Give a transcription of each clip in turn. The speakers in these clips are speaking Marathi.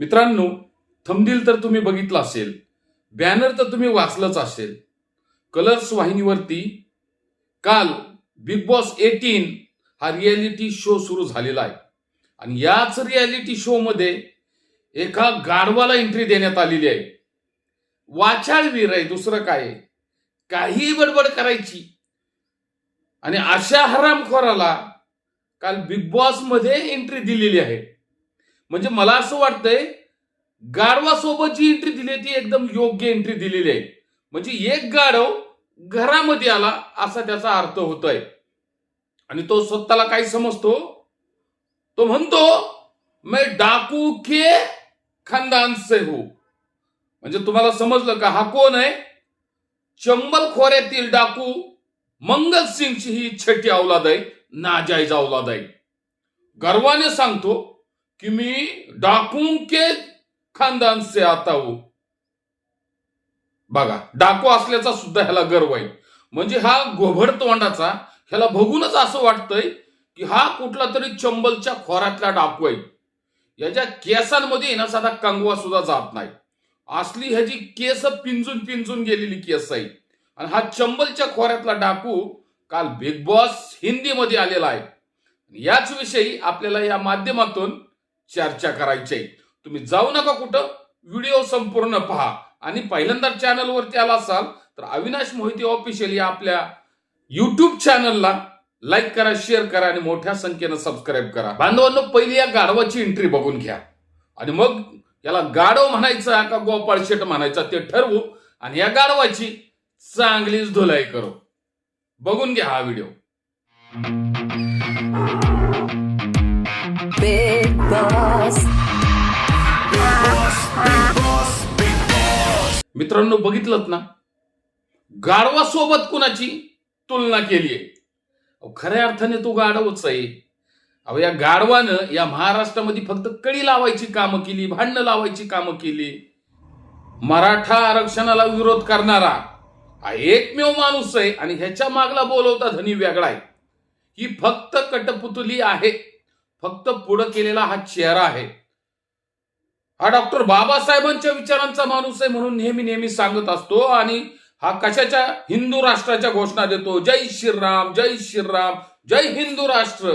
मित्रांनो थंबदिल तर तुम्ही बघितलं असेल बॅनर तर तुम्ही वाचलंच असेल. कलर्स वाहिनीवरती काल बिग बॉस एटीन हा रियालिटी शो सुरू झालेला आहे. आणि याच रियालिटी शोमध्ये एका गाढवाला एंट्री देण्यात आलेली आहे. वाचाळवीर आहे दुसरं काय आहे? काही बडबड करायची. आणि अशा हरामखोराला काल बिग बॉसमध्ये एंट्री दिलेली आहे. म्हणजे मला असं वाटतंय गाढवासोबत जी एंट्री दिली ती एकदम योग्य एंट्री दिलेली आहे. म्हणजे एक गाढव घरामध्ये आला असा त्याचा अर्थ होतोय. आणि तो स्वतःला काय समजतो? तो म्हणतो मैं डाकू के खानदान से हो. म्हणजे तुम्हाला समजलं का? हा कोण आहे? चंबल खोऱ्यातील डाकू मंगल सिंगची ही छटी औलाद आहे नाजायज औलाद आहे. गर्वाने सांगतो कि मी डाकू के खानदान से आता हूं. बघा डाकू असल्याचा सुद्धा ह्याला गर्व आहे. म्हणजे हा गोभड तोंडाचा ह्याला बघूनच असं वाटतंय की हा कुठला तरी चंबलच्या खोऱ्यातला डाकू आहे. याच्या केसांमध्ये ना साधा कंगवा सुद्धा जात नाही. असली ह्याची केस पिंजून पिंजून गेलेली केस आहे. आणि हा चंबलच्या खोऱ्यातला डाकू काल बिग बॉस हिंदीमध्ये आलेला आहे. याच विषयी आपल्याला या माध्यमातून चर्चा करायची आहे. तुम्ही जाऊ नका कुठं व्हिडिओ संपूर्ण पहा. आणि पहिल्यांदा चॅनलवरती आला असाल तर अविनाश मोहिते ऑफिशियल या आपल्या युट्यूब चॅनलला लाईक करा शेअर करा आणि मोठ्या संख्येनं सबस्क्राईब करा. बांधवांनो पहिली या गाढवाची एंट्री बघून घ्या. आणि मग याला गाढव म्हणायचा का गोपाळ शेट म्हणायचा ते ठरवू. आणि या गाढवाची चांगलीच धुलाई करू. बघून घ्या हा व्हिडिओ. Big Boss. मित्रांनो बघितलं ना? गाढवा सोबत कुणाची तुलना केली आहे खऱ्या अर्थाने तो गाढवच आहे. अहो या गाढवानं या महाराष्ट्रामध्ये फक्त कडी लावायची कामं केली भांडणं लावायची कामं केली. मराठा आरक्षणाला विरोध करणारा हा एकमेव माणूस आहे आणि ह्याच्या मागला बोलवता धनी वेगळा आहे. ही फक्त कटपुतली आहे. फक्त पुढं केलेला हा चेहरा आहे. हा डॉक्टर बाबासाहेबांच्या विचारांचा माणूस आहे म्हणून नेहमी नेहमी सांगत असतो आणि हा कशाच्या? हिंदू राष्ट्राच्या घोषणा देतो. जय श्रीराम जय श्रीराम जय हिंदू राष्ट्र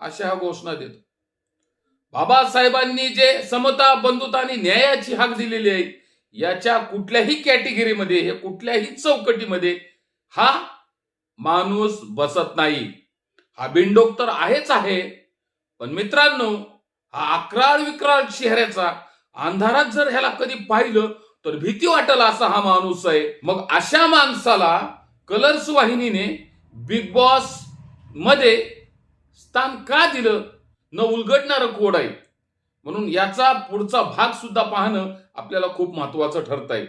अशा हा घोषणा देतो. बाबासाहेबांनी जे समता बंधुता आणि न्यायाची हाक दिलेली आहे याच्या कुठल्याही कॅटेगरीमध्ये हे कुठल्याही चौकटीमध्ये हा माणूस बसत नाही. हा बिंडोक तर आहेच आहे पण मित्रांनो हा अकराळ विक्राळ चेहऱ्याचा अंधारात जर ह्याला कधी पाहिलं तर भीती वाटेल असा हा माणूस आहे. मग अशा माणसाला कलर्स वाहिनीने बिग बॉसमध्ये स्थान का दिलं? न उलगडणारं कोड आहे. म्हणून याचा पुढचा भाग सुद्धा पाहणं आपल्याला खूप महत्वाचं ठरत आहे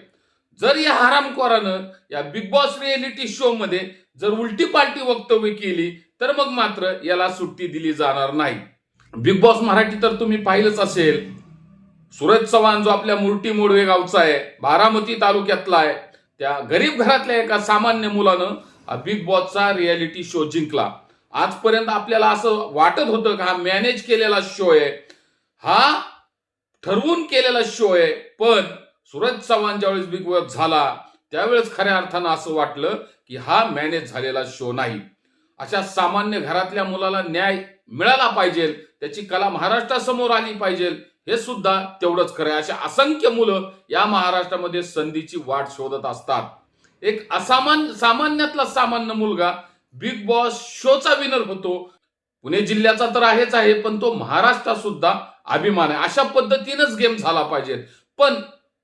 जर या हरामखोरानं या बिग बॉस रिएलिटी शो मध्ये जर उलटी पालटी वक्तव्य केली तर मग मात्र याला सुट्टी दिली जाणार नाही. बिग बॉस मराठी तर तुम्ही पाहिलंच असेल. सूरज चव्हाण जो आपल्या मुर्टी मोडवे गावचा आहे बारामती तालुक्यातला आहे त्या गरीब घरातल्या एका सामान्य मुलानं बिग बॉसचा रियालिटी शो जिंकला. आजपर्यंत आपल्याला असं वाटत होतं का हा मॅनेज केलेला शो आहे. हा ठरवून केलेला शो आहे. पण सूरज चव्हाण ज्यावेळेस बिग बॉस झाला त्यावेळेस खऱ्या अर्थानं असं वाटलं की हा मॅनेज झालेला शो नाही. अशा सामान्य घरातल्या मुलाला न्याय मिळाला पाहिजे. त्याची कला महाराष्ट्रासमोर आली पाहिजे. हे सुद्धा तेवढंच खरं आहे. अशा असंख्य मुलं या महाराष्ट्रामध्ये संधीची वाट शोधत असतात. एक असामान्य सामान्यातला सामान्य मुलगा बिग बॉस शोचा विनर होतो. पुणे जिल्ह्याचा तर आहेच आहे पण तो महाराष्ट्रात सुद्धा अभिमान आहे. अशा पद्धतीनंच गेम झाला पाहिजे. पण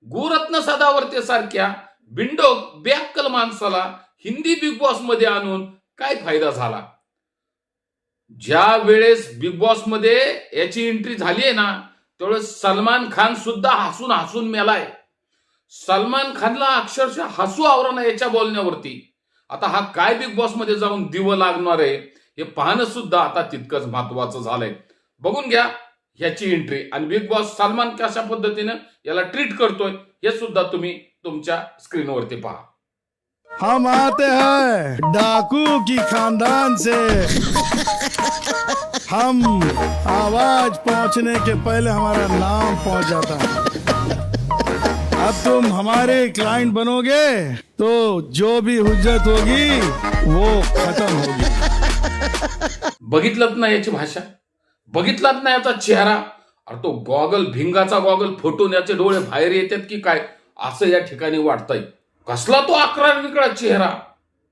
गुरत्न सदावर्ते सारख्या बिंडोक बेअक्कल माणसाला हिंदी बिग बॉसमध्ये आणून काय फायदा झाला? ज्या वेळेस बिग बॉसमध्ये याची एंट्री झाली आहे ना त्यावेळेस सलमान खान सुद्धा हसून हसून मेलाय. सलमान खानला अक्षरशः हसू आवरणं याच्या बोलण्यावरती. आता हा काय बिग बॉसमध्ये जाऊन दिवं लागणार आहे हे पाहणं सुद्धा आता तितकंच महत्वाचं झालंय. बघून घ्या ह्याची एंट्री आणि बिग बॉस सलमान कशा पद्धतीनं याला ट्रीट करतोय हे सुद्धा तुम्ही तुमच्या स्क्रीनवरती पहा. हम आते हैं डाकू की खानदान से। हम आवाज पहुंचने के पहले हमारा नाम पहुंच जाता है। अब तुम हमारे क्लाइंट बनोगे तो जो भी हुज्जत होगी वो खत्म होगी। बघितलंच ना याची भाषा? बघितलात ना याचा चेहरा? अरे तो गॉगल भिंगाचा गॉगल फुटून याचे डोळे बाहेर येतात की काय? असं या ठिकाणी वाटतंय कसला तो अकरा विकळा चेहरा?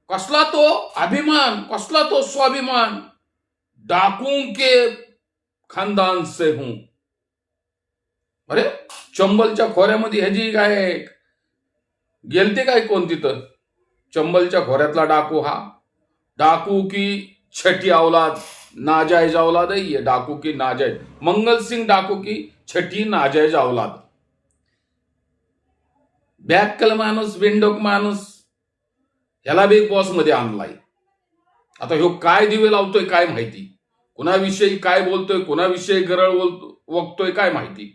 कसला तो अभिमान? कसला तो स्वाभिमान? डाकू के खानदान से हूं. अरे चंबलच्या खोऱ्यामध्ये ह्याची काय गेलते काय कोण तिथं? चंबलच्या खोऱ्यातला डाकू हा. डाकू की छठी औलाद नाजायज औलाद है डाकू की नाजायज. मंगलसिंग डाकू की छठी नाजायज औलाद. बॅकल माणूस विंडोक माणूस ह्याला बिग बॉसमध्ये आणलाय. आता ह्यो काय दिवे लावतोय काय माहिती? कुणाविषयी काय बोलतोय कुणाविषयी गरळ बोलतो वगतोय काय माहिती?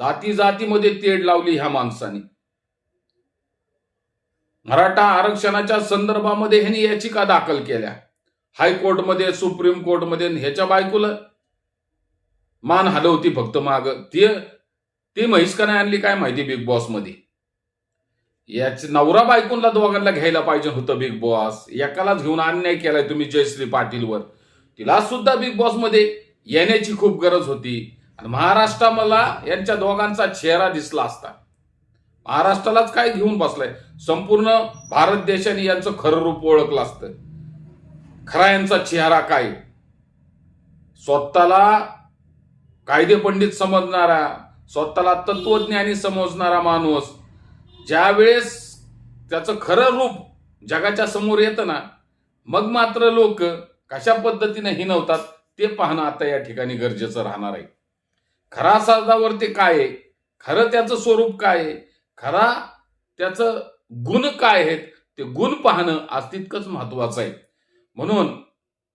जाती जातीमध्ये तेढ लावली ह्या माणसाने. मराठा आरक्षणाच्या संदर्भामध्ये ह्यांनी याचिका दाखल केल्या. हायकोर्टमध्ये सुप्रीम कोर्टमध्ये ह्याच्या बायकोला मान हलवती फक्त माग. ती ती म्हैस का नाही आणली काय माहिती बिग बॉसमध्ये? याच नवरा बायकोला दोघांना घ्यायला पाहिजे होतं बिग बॉस एकालाच घेऊन अन्याय केलाय तुम्ही जयश्री पाटीलवर. तिला सुद्धा बिग बॉसमध्ये येण्याची खूप गरज होती. आणि महाराष्ट्र मला यांच्या दोघांचा चेहरा दिसला असता. महाराष्ट्रालाच काय घेऊन बसलाय? संपूर्ण भारत देशाने यांचं खरं रूप ओळखलं असतं. खरा यांचा चेहरा काय? स्वतःला कायदे पंडित समजणारा स्वतःला तत्वज्ञानी समजणारा माणूस ज्या वेळेस त्याचं खरं रूप जगाच्या समोर येतं ना मग मात्र लोक कशा पद्धतीने हिनवतात ते पाहणं आता या ठिकाणी गरजेचं राहणार आहे. खरा साधावरती काय आहे? खरं त्याचं स्वरूप काय आहे? खरा त्याचं गुण काय आहेत? ते गुण पाहणं आज तितकंच महत्वाचं आहे. म्हणून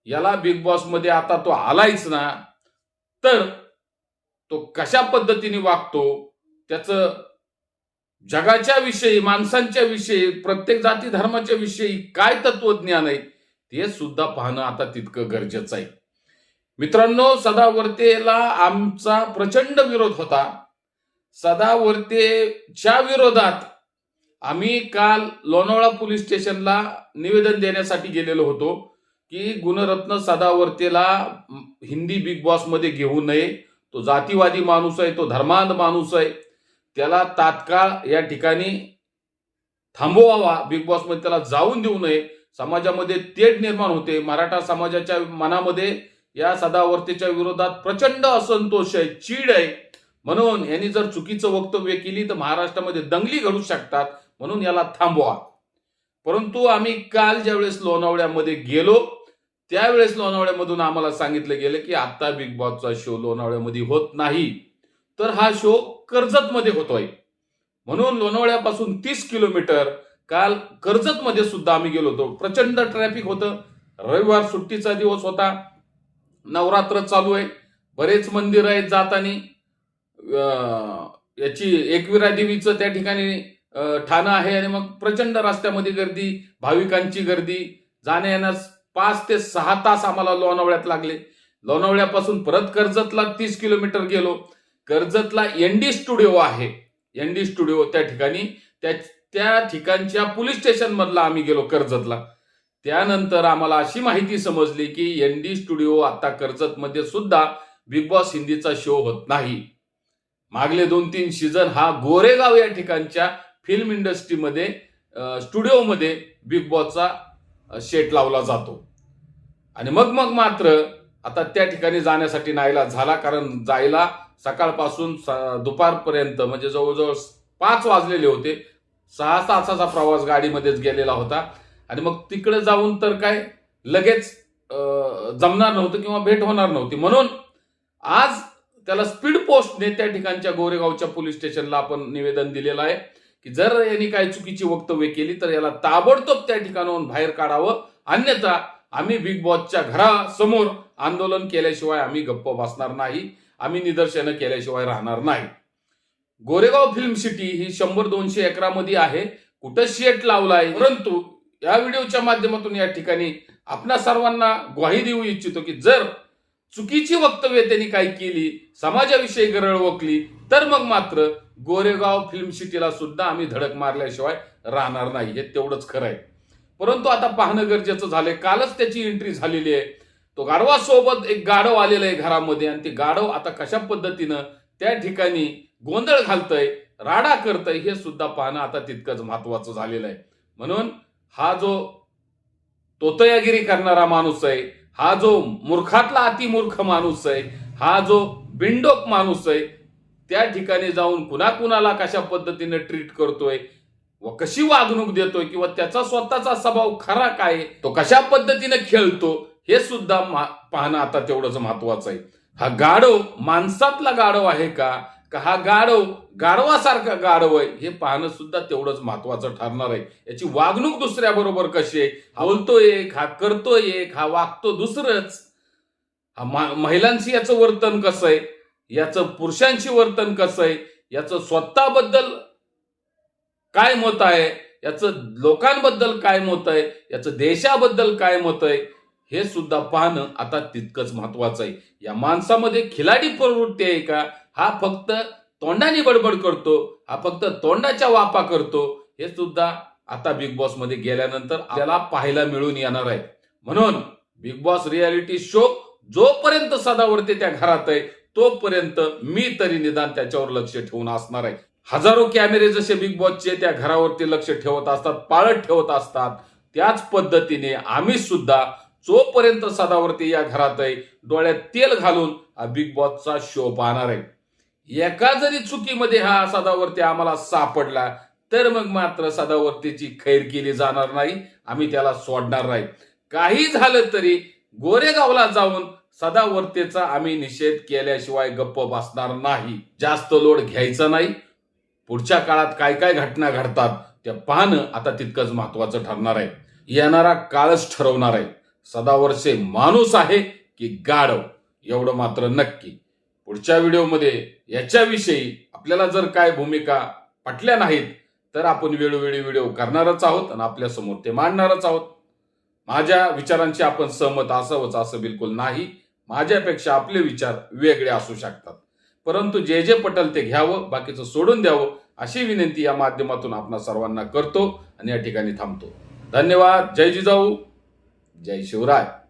याला बिग बॉसमध्ये आता तो आलायच ना तर तो कशा पद्धतीने वागतो त्याचं जगाच्या विषयी माणसांच्या विषयी प्रत्येक जाती धर्माच्या विषयी काय तत्वज्ञान आहे ते सुद्धा पाहणं आता तितकं गरजेचं आहे. मित्रांनो सदावर्तेला आमचा प्रचंड विरोध होता. सदावर्तेच्या विरोधात आम्ही काल लोणावळा पोलीस स्टेशनला निवेदन देण्यासाठी गेलेलो होतो की गुणरत्न सदावर्तेला हिंदी बिग बॉसमध्ये घेऊ नये. तो जातीवादी माणूस आहे तो धर्मांध माणूस आहे. त्याला तात्काळ या ठिकाणी थांबवावा. बिग बॉसमध्ये त्याला जाऊन देऊ नये. समाजामध्ये तेढ निर्माण होते. मराठा समाजाच्या मनामध्ये या सदावर्तेच्या विरोधात प्रचंड असंतोष आहे चीड आहे. म्हणून यांनी जर चुकीचं वक्तव्य केली तर महाराष्ट्रामध्ये दंगली घडू शकतात. म्हणून याला थांबवा. परंतु आम्ही काल ज्यावेळेस लोणावळ्यामध्ये गेलो त्यावेळेस लोणावळ्यामधून आम्हाला सांगितलं गेलं की आत्ता बिग बॉसचा शो लोणावळ्यामध्ये होत नाही. तर हा शो कर्जतमध्ये होतोय. म्हणून लोणावळ्यापासून तीस किलोमीटर काल कर्जतमध्ये सुद्धा आम्ही गेलो होतो. प्रचंड ट्रॅफिक होतं. रविवार सुट्टीचा दिवस होता. नवरात्र चालू आहे. बरेच मंदिर आहेत जाताना. याची एकविरा देवीचं त्या ठिकाणी ठाणं आहे आणि मग प्रचंड रस्त्यामध्ये गर्दी भाविकांची गर्दी. जाण्या येण्यास पाच ते सहा तास आम्हाला लोणावळ्यात लागले. लोणावळ्यापासून परत कर्जतला तीस किलोमीटर गेलो. कर्जतला एनडी स्टुडिओ आहे. एनडी स्टुडिओ त्या ठिकाणी. त्या त्या ठिकाणच्या पोलीस स्टेशन मधला आम्ही गेलो कर्जतला. त्यानंतर आम्हाला अशी माहिती समजली की एनडी स्टुडिओ आता कर्जतमध्ये सुद्धा बिग बॉस हिंदीचा शो होत नाही. मागले दोन तीन सीझन हा गोरेगाव या ठिकाणच्या फिल्म इंडस्ट्रीमध्ये स्टुडिओमध्ये बिग बॉसचा शेट लावला जातो. आणि मग मग मात्र आता त्या ठिकाणी जाण्यासाठी नाहीला झाला कारण जायला सकाळपासून स- दुपारपर्यंत म्हणजे जवळजवळ पाच वाजलेले होते. सहा तासाचा प्रवास गाडीमध्येच गेलेला होता. आणि मग तिकडे जाऊन तर काय लगेच जमणार नव्हतं किंवा भेट होणार नव्हती. म्हणून आज त्याला स्पीड पोस्टने त्या ठिकाणच्या गोरेगावच्या पोलीस स्टेशनला आपण निवेदन दिलेलं आहे की जर यांनी काही चुकीची वक्तव्य केली तर याला ताबडतोब त्या ठिकाणाहून बाहेर काढावं. अन्यथा आम्ही बिग बॉसच्या घरासमोर आंदोलन केल्याशिवाय आम्ही गप्प बसणार नाही. आम्ही निदर्शनं केल्याशिवाय राहणार नाही. गोरेगाव फिल्म सिटी ही शंभर दोनशे एकरामध्ये आहे. कुठं शेट लावलाय? परंतु या व्हिडिओच्या माध्यमातून या ठिकाणी आपणा सर्वांना ग्वाही देऊ इच्छितो की जर चुकीची वक्तव्य त्यांनी काही केली समाजाविषयी गरळ ओकली तर मग मात्र गोरेगाव फिल्म सिटीला सुद्धा आम्ही धडक मारल्याशिवाय राहणार नाही. हे तेवढंच खरं आहे. परंतु आता पाहणं गरजेचं झालंय. कालच त्याची एंट्री झालेली आहे. तो गाढवासोबत एक गाढव आलेलं आहे घरामध्ये आणि ते गाढव आता कशा पद्धतीनं त्या ठिकाणी गोंधळ घालतंय राडा करतय हे सुद्धा पाहणं आता तितकंच महत्वाचं झालेलं आहे. म्हणून हा जो तोतयागिरी करणारा माणूस आहे हा जो मूर्खातला अतिमूर्ख माणूस आहे हा जो बिंडोक माणूस आहे त्या ठिकाणी जाऊन कुणा कुणाला कशा पद्धतीने ट्रीट करतोय व कशी वागणूक देतोय किंवा त्याचा स्वतःचा स्वभाव खरा काय तो कशा पद्धतीने खेळतो हे सुद्धा पाहणं आता तेवढंच महत्वाचं आहे. हा गाढव माणसातला गाढव आहे का? का हा गाढव गाढवासारखा गाढव आहे? हे पाहणं सुद्धा तेवढंच महत्वाचं ठरणार आहे. याची वागणूक दुसऱ्याबरोबर कशी आहे? हा बोलतोय एक हा करतोय एक हा वागतो दुसरंच. हा महिलांशी याचं वर्तन कसं आहे? याचं पुरुषांशी वर्तन कसं आहे? याचं स्वतःबद्दल काय मत आहे? याचं लोकांबद्दल काय मत आहे? याचं देशाबद्दल काय मत आहे? हे सुद्धा पाहणं आता तितकंच महत्वाचं आहे. या माणसामध्ये खिलाडी प्रवृत्ती आहे का? हा फक्त तोंडाने बडबड करतो हा फक्त तोंडाच्या वापा करतो हे सुद्धा आता बिग बॉसमध्ये गेल्यानंतर आपल्याला पाहायला मिळून येणार आहे. म्हणून बिग बॉस रियालिटी शो जोपर्यंत सदावरती त्या घरात आहे तोपर्यंत मी तरी निदान त्याच्यावर लक्ष ठेवून असणार आहे. हजारो कॅमेरे जसे बिग बॉसचे त्या घरावरती लक्ष ठेवत असतात पाळत ठेवत असतात त्याच पद्धतीने आम्ही सुद्धा जोपर्यंत सदावर्ती या घरात आहे डोळ्यात तेल घालून हा बिग बॉसचा शो पाहणार आहे. एका जरी चुकीमध्ये हा सदावर्ती आम्हाला सापडला तर मग मात्र सदावर्तीची खैर केली जाणार नाही आम्ही त्याला सोडणार नाही. काही झालं तरी गोरेगावला जाऊन सदावर्तीचा आम्ही निषेध केल्याशिवाय गप्प बसणार नाही. जास्त लोड घ्यायचा नाही. पुढच्या काळात काय काय घटना घडतात त्या पाहणं आता तितकंच महत्वाचं ठरणार आहे. येणारा काळच ठरवणार आहे. सदावर्षे माणूस आहे की गाढव एवढं मात्र नक्की. पुढच्या व्हिडिओमध्ये याच्याविषयी आपल्याला जर काय भूमिका पटल्या नाहीत तर आपण वेळोवेळी व्हिडिओ करणारच आहोत आणि आपल्यासमोर ते मांडणारच आहोत. माझ्या विचारांशी आपण सहमत असावंच असं बिलकुल नाही. माझ्यापेक्षा आपले विचार वेगळे असू शकतात. परंतु जे जे पटल ते घ्यावं बाकीचं सोडून द्यावं अशी विनंती या माध्यमातून आपणा सर्वांना करतो आणि या ठिकाणी थांबतो. धन्यवाद. जय जिजाऊ. जय शिवराय.